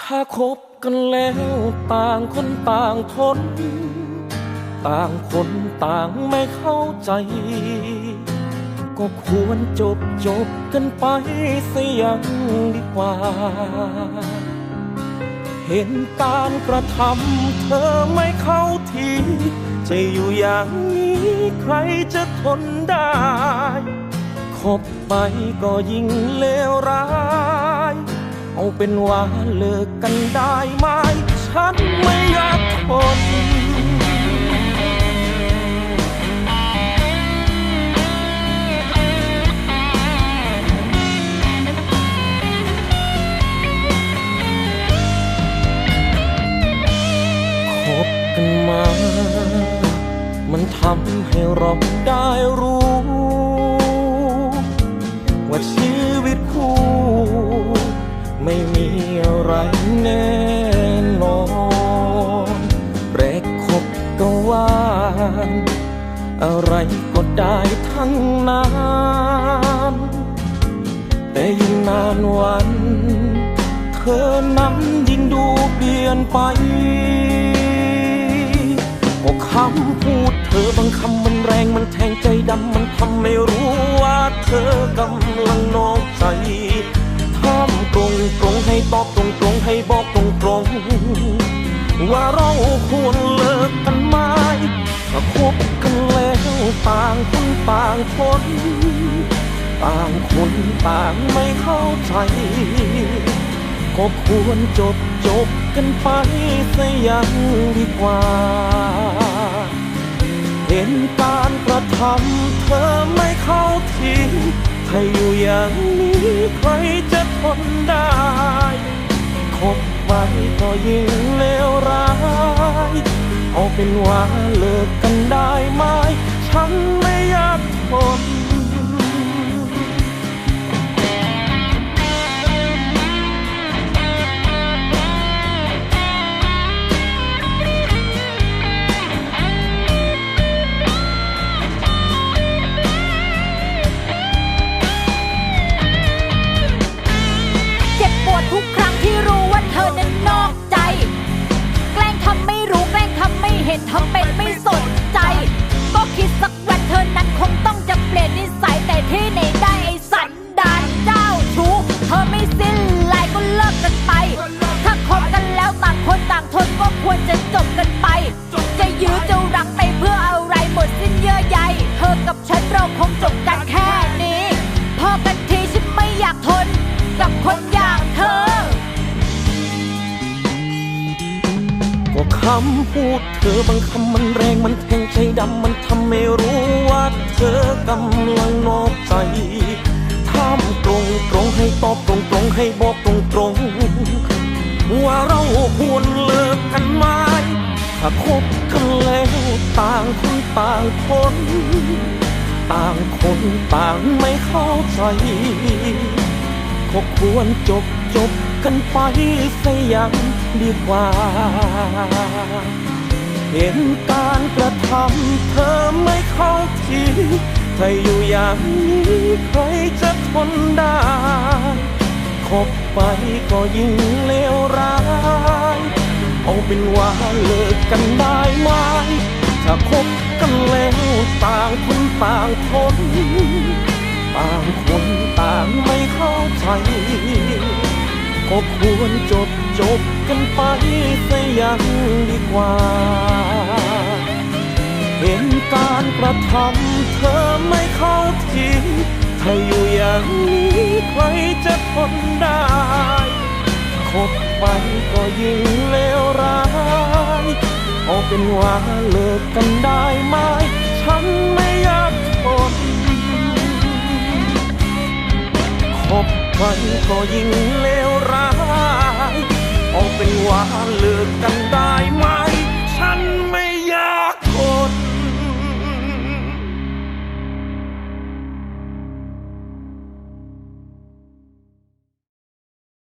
ถ้าคบกันแล้วต่างคนต่างทน ต่างคนต่างไม่เข้าใจ ก็ควรจบจบกันไปเสียยังดีกว่า เห็นการกระทำเธอไม่เข้าทีจะอยู่อย่างนี้ใครจะทนได้ คบไปก็ยิ่งเลวร้าย เอาเป็นว่าเลิกกันได้ไหม ฉันไม่อยากทนคบกันมา มันทำให้เราได้รู้ อะไรก็ได้ทั้งนั้นแต่ยิ่งนานวัน เธอนั้นยิ่งดูเปลี่ยนไปก็คำพูดเธอบางคำมันแรงมันแทงใจดำมันทำให้รู้ว่าเธอกำลังนอกใจท่ามตรงตรงให้ตอบตรงตรงให้บอกตรงตรงว่าเราควรเลิกกันไหมถ้าคบกันแล้ว ต่างคนต่างคน ต่างคนต่างไม่เข้าใจ ก็ควรจบจบกันไปเสียยังดีกว่า เห็นการกระทำเธอไม่เข้าทีถ้าอยู่อย่างนี้ใครจะทนได้คบไปก็ยิ่งเลวร้าย เอาเป็นว่าเลิกกันได้ไหม ฉันไม่อยากทน กับคนอย่างเธอ ก็คำพูดเธอบางคำมันแรงมันแทงใจดำมันทำให้รู้ว่าเธอกำลังนอกใจท่ามตรงตรงให้ตอบตรงตรงให้บอกตรงตรงว่าเราควรเลิกกันไหมถ้าคบกันแล้วต่างคนต่างคนต่างคนต่างไม่เข้าใจ ก็ควรจบจบกันไปเสียยังดีกว่า เห็นการกระทำเธอไม่เข้าทีถ้าอยู่อย่างนี้ใครจะทนได้คบไปก็ยิ่งเลวร้าย เอาเป็นว่าเลิกกันได้ไหม ถ้าคบกันแล้วต่างคนต่างทน ต่างคนต่างไม่เข้าใจก็ควรจบจบกันไปเสียยังดีกว่า เห็นการกระทำเธอไม่เข้าทีถ้าอยู่อย่างนี้ใครจะทนได้คบไปก็ยิ่งเลวร้ายเอาเป็นว่าเลิกกันได้ไหม ฉันไม่อยาก คบใครก็ยิ่งเลวร้าย ออกเป็นหวานเลือกกันได้ไหม ฉัน